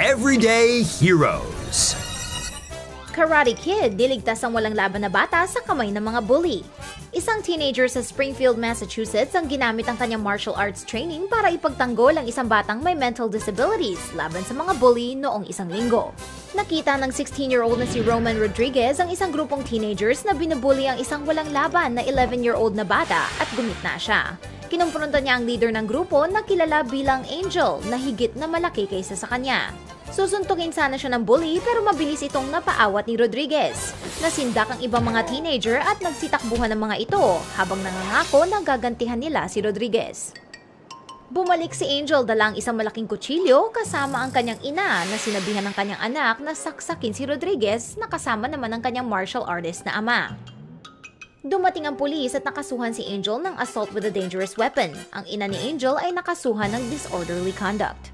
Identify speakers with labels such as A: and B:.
A: Everyday Heroes.
B: Karate Kid, diligtas ang walang laban na bata sa kamay ng mga bully. Isang teenager sa Springfield, Massachusetts ang ginamit ang kanyang martial arts training para ipagtanggol ang isang batang may mental disabilities laban sa mga bully noong isang linggo. Nakita ng 16-year-old na si Roman Rodriguez ang isang grupong teenagers na binubully ang isang walang laban na 11-year-old na bata at gumitna siya. Kinumpronta niya ang leader ng grupo na kilala bilang Angel na higit na malaki kaysa sa kanya. Susuntukin sana siya ng bully pero mabilis itong napaawat ni Rodriguez. Nasindak ang ibang mga teenager at nagsitakbuhan ng mga ito habang nangangako na gagantihan nila si Rodriguez. Bumalik si Angel dalang isang malaking kutsilyo kasama ang kanyang ina na sinabihan ng kanyang anak na saksakin si Rodriguez na kasama naman ng kanyang martial artist na ama. Dumating ang pulis at nakasuhan si Angel ng assault with a dangerous weapon. Ang ina ni Angel ay nakasuhan ng disorderly conduct.